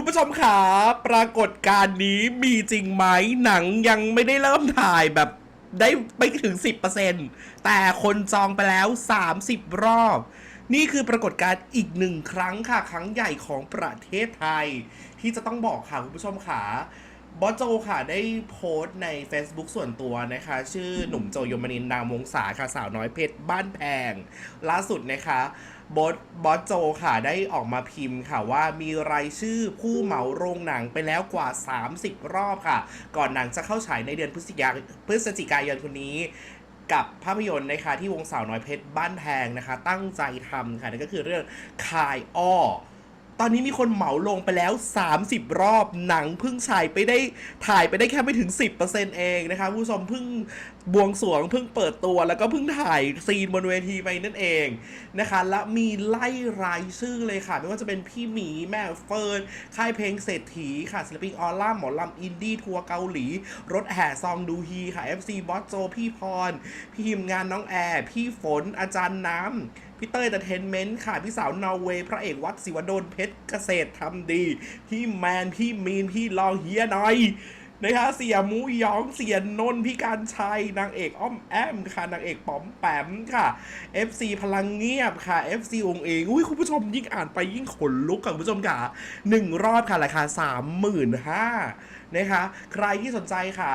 คุณผู้ชมขาปรากฏการณ์นี้มีจริงไหมหนังยังไม่ได้เริ่มถ่ายแบบได้ไม่ถึง 10%แต่คนจองไปแล้ว 30 รอบ นี่คือปรากฏการณ์อีกหนึ่งครั้งค่ะ ครั้งใหญ่ของประเทศไทย ที่จะต้องบอกค่ะ คุณผู้ชมขา บอสโจค่ะได้โพสต์ใน Facebook ส่วนตัวนะคะ ชื่อหนุ่มโจยมนินนามวงศาค่ะสาวน้อยเพชรบ้านแพง ล่าสุดนะคะบอสบอสโจค่ะได้ออกมาพิมพ์ค่ะว่ามีรายชื่อผู้เหมาโรงหนังไปแล้วกว่า 30 รอบค่ะ ก่อนหนังจะเข้าฉายในเดือนพฤศจิกาพฤศจิกายนคนนี้กับภาพยนตร์นะคะที่วงสาวน้อยเพชรบ้านแพงนะคะ ตั้งใจทำค่ะนั่นก็คือเรื่องคายอ้อ ตอนนี้มีคนเหมาลงไปแล้ว 30 รอบหนังเพิ่งฉายไปได้ถ่ายไปได้แค่ไม่ถึง 10%เองนะคะผู้ชมเพิ่งบวงสรวงเพิ่งเปิดตัวแล้วก็เพิ่งถ่ายซีนบนเวทีไปนั่นเองนะคะและมีไล่รายชื่อเลยค่ะ ไม่ว่าจะเป็นพี่หมีแม่เฟิร์นค่ายเพลงเศรษฐีค่ะศิลปินออร่าหมอลำอินดี้ทัวร์เกาหลี รถแห่ซองดูฮีค่ะ FC บอสโจพี่พร พี่ทีมงานน้องแอร์พี่ฝนอาจารย์น้ำ พี่เต้ยแต่เทนเมนต์ค่ะ พี่สาวนอร์เวย์พระเอกวัดศิวดลเพชรเกษตรทำดี พี่แมน พี่มีน พี่ลองเฮียหน่อยนะคะเสียมูยองเสียนนพี่การชัยนางเอกอ้อมแอมค่ะนางเอกป๋อมแปมค่ะ FC พลังเงียบค่ะ FC องเองอุ้ยคุณผู้ชมยิ่งอ่านไปยิ่งขนลุกค่ะคุณผู้ชมค่ะหนึ่งรอบค่ะราคาสามหมื่นห้านะคะใครที่สนใจค่ะ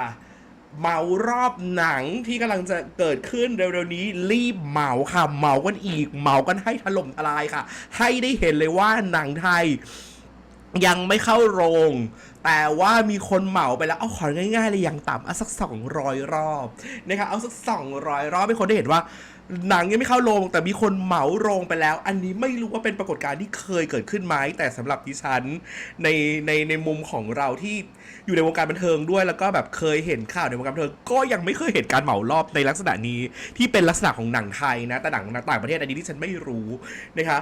เมารอบหนังที่กำลังจะเกิดขึ้นเร็วๆนี้รีบเมาค่ะ เมากันอีก เมากันให้ถล่มทลายค่ะ ให้ได้เห็นเลยว่าหนังไทย ยังไม่เข้าโรง แต่ว่ามีคนเหมาไปแล้ว เอาของ่ายๆเลยอย่างต่ำเอาสัก 200 รอบนะคะเอาสัก 200 รอบให้คนได้เห็นว่า หนังยังไม่เข้าโรงแต่มีคนเหมาโรงไปแล้ว อันนี้ไม่รู้ว่าเป็นปรากฏการณ์ที่เคยเกิดขึ้นไหมแต่สำหรับดิฉันในในในมุมของเราที่อยู่ในวงการบันเทิงด้วยแล้วก็แบบเคยเห็นข่าวในวงการบันเทิงก็ยังไม่เคยเห็นการเหมารอบในลักษณะนี้ที่เป็นลักษณะของหนังไทยนะแต่หนังต่างประเทศอันนี้ที่ฉันไม่รู้นะคะ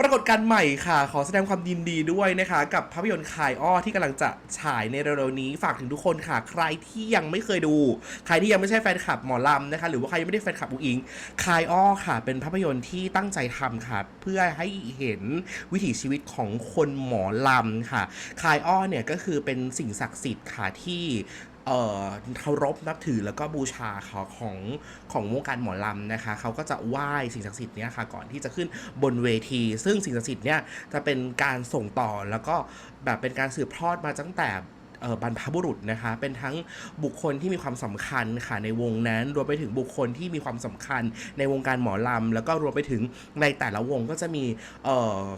ปรากฏการใหม่ค่ะ ขอแสดงความยินดีด้วยนะคะ กับภาพยนตร์คายอ้อที่กำลังจะฉายในเร็วๆนี้ ฝากถึงทุกคนค่ะ ใครที่ยังไม่เคยดู ใครที่ยังไม่ใช่แฟนคลับหมอลำนะคะ หรือว่าใครยังไม่ได้แฟนคลับอุงอิงคายอ้อค่ะ เป็นภาพยนตร์ที่ตั้งใจทำค่ะ เพื่อให้เห็นวิถีชีวิตของคนหมอลำค่ะคายอ้อเนี่ยก็คือเป็นสิ่งศักดิ์สิทธิ์ค่ะที่ เอ่อเคารพนับถือแล้วก็บูชาเขาของของวงการหมอลำนะคะเขาก็จะไหว้สิ่งศักดิ์สิทธิ์เนี้ยค่ะก่อนที่จะขึ้นบนเวที ซึ่งสิ่งศักดิ์สิทธิ์เนี้ยจะเป็นการส่งต่อแล้วก็แบบเป็นการสืบทอดมาตั้งแต่ บรรพบุรุษนะคะ เป็นทั้งบุคคลที่มีความสำคัญค่ะในวงนั้น รวมไปถึงบุคคลที่มีความสำคัญในวงการหมอลำ แล้วก็รวมไปถึงในแต่ละวงก็จะมีเ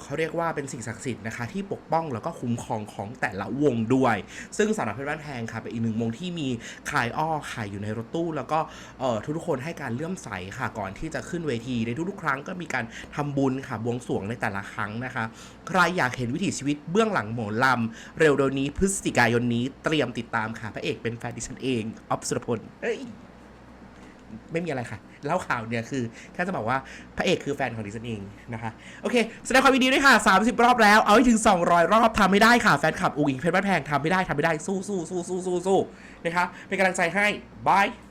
เขาเรียกว่าเป็นสิ่งศักดิ์สิทธิ์นะคะ ที่ปกป้องแล้วก็คุ้มครองของแต่ละวงด้วย ซึ่งสาวน้อยเพชรบ้านแพงค่ะเป็นอีกหนึ่งวงที่มีคายอ้อค่ะอยู่ในรถตู้ แล้วก็เอ่อทุกคนให้การเลื่อมใสค่ะ ก่อนที่จะขึ้นเวทีในทุกๆ ครั้งก็มีการทำบุญค่ะบวงสรวงในแต่ละครั้งนะคะ ใครอยากเห็นวิถีชีวิตเบื้องหลังหมอลำเร็วๆนี้พฤศจิกายนนี้เตรียมติดตามค่ะพระเอกเป็นแฟนดิฉันเองออฟสุรพลเอ้ยไม่มีอะไรค่ะเล่าข่าวเนี่ยคือแค่จะบอกว่าพระเอกคือแฟนของดิฉันเองนะคะโอเคแสดงความยินดีด้วยค่ะ 30 รอบแล้ว เอาให้ถึง 200 รอบทำไม่ได้ค่ะ แฟนคลับอุ๋งอิงเพชรบ้านแพงทำไม่ได้ทำไม่ได้สู้สู้สู้สู้สู้สู้นะคะเป็นกำลังใจให้บาย